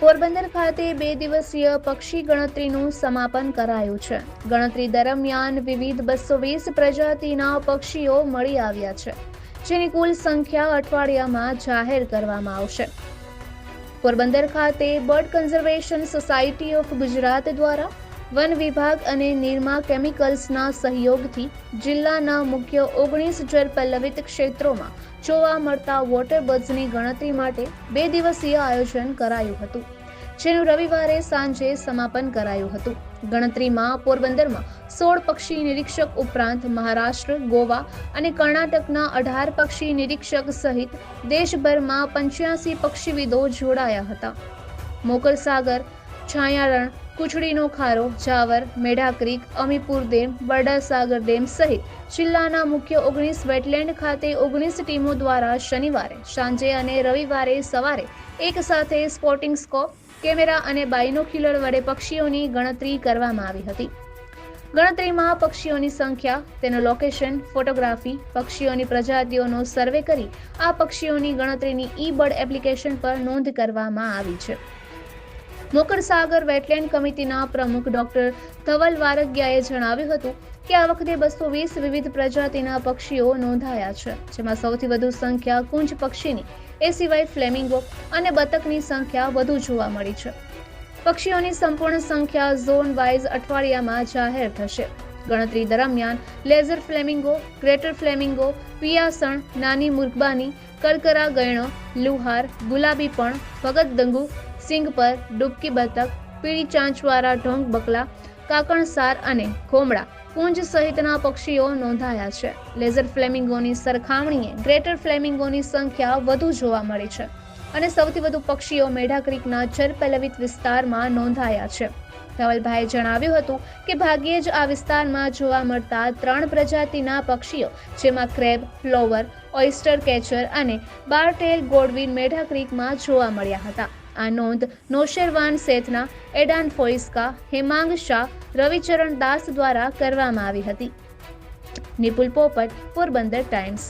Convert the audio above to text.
પોરબંદર ખાતે બે દિવસીય પક્ષી ગણતરીનું સમાપન કરાયું છે. ગણતરી દરમિયાન વિવિધ બસો વીસ પ્રજાતિના પક્ષીઓ મળી આવ્યા છે, જેની કુલ સંખ્યા અઠવાડિયામાં જાહેર કરવામાં આવશે. પોરબંદર ખાતે bird conservation society of Gujarat દ્વારા વન વિભાગ અને નિરમા કેમિકલ્સના સહયોગથી જિલ્લાના મુખ્ય ઓગણીસ જળ પલ્લવિત ક્ષેત્રોમાં જોવા મળતા વોટર બર્ડ્સની ગણતરી માટે બે દિવસીય આયોજન કરાયું હતું, જેનું રવિવારે સાંજે સમાપન કરાયું હતું. ગણતરીમાં પોરબંદરમાં સોળ પક્ષી નિરીક્ષક ઉપરાંત મહારાષ્ટ્ર, ગોવા અને કર્ણાટકના અઢાર પક્ષી નિરીક્ષક સહિત દેશભરમાં પંચ્યાસી પક્ષીવિદો જોડાયા હતા. મોકલસાગર, છાયારણ કુચડીનો ખારો Javar Medha creek Amipur dam, Bardasagar dam સહિત જિલ્લાના મુખ્ય ઓગણીસ વેટલેન્ડ ખાતે ઓગણીસ ટીમો દ્વારા શનિવારે, સાંજે અને રવિવારે સવારે એક સાથે સ્પોટિંગ સ્કોપ કેમેરા અને બાયનોક્યુલર વડે પક્ષીઓની ગણતરી કરવામાં આવી હતી. ગણતરીમાં પક્ષીઓની સંખ્યા, તેનું લોકેશન, ફોટોગ્રાફી, પક્ષીઓની પ્રજાતિઓનો સર્વે કરી આ પક્ષીઓની ગણતરીની ઈ બર્ડ એપ્લિકેશન પર નોંધ કરવામાં આવી છે. મોકરસાગર વેટલેન્ડ કમિટીના પ્રમુખ ડોક્ટર ધવલ વારગ્યાએ જણાવ્યું હતું કે આ વખતે બસો વીસ વિવિધ પ્રજાતિના પક્ષીઓ નોંધાયા છે, જેમાં સૌથી વધુ સંખ્યા કુંજ પક્ષીની, એ સિવાય ફ્લેમિંગો અને બતકની સંખ્યા વધુ જોવા મળી છે. પક્ષીઓની સંપૂર્ણ સંખ્યા ઝોન વાઇઝ અઠવાડિયામાં જાહેર થશે. ગણતરી દરમિયાન લેઝર ફ્લેમિંગો, ગ્રેટર ફ્લેમિંગો, પિયાસણ, નાની મુર્ગબાની કરકરા ગયણો, લુહાર, ગુલાબી પણ ભગત દંગુ સિંગ પર ડૂબકી બતક, પીળી ચાંચવાળા ઢોંગ બકલા કાકણસાર અને ખોમડા, કુંજ સહિતના પક્ષીઓ નોંધાયા છે. લેઝર ફ્લેમિંગોની સરખામણીએ ગ્રેટર ફ્લેમિંગોની સંખ્યા વધુ જોવા મળી છે અને સૌથી વધુ પક્ષીઓ મેઢા ક્રિકના જરપલ્લવિત વિસ્તારમાં નોંધાયા છે. ધવલભાઈએ જણાવ્યું હતું કે ભાગ્યે જ આ વિસ્તારમાં જોવા મળતા ત્રણ પ્રજાતિના પક્ષીઓ, જેમાં ક્રેબ, ફ્લોવર ઓઇસ્ટર કેચર અને બારટેલ ગોડવિન મેઢા ક્રિકમાં જોવા મળ્યા હતા. આ નોંધ નોશેરવાન સેથના એડાન ફોઇસ્કા, હેમાંગ શાહ, રવિચરણ દાસ દ્વારા કરવામાં આવી હતી. નિપુલ પોપટ, પોરબંદર ટાઈમ્સ.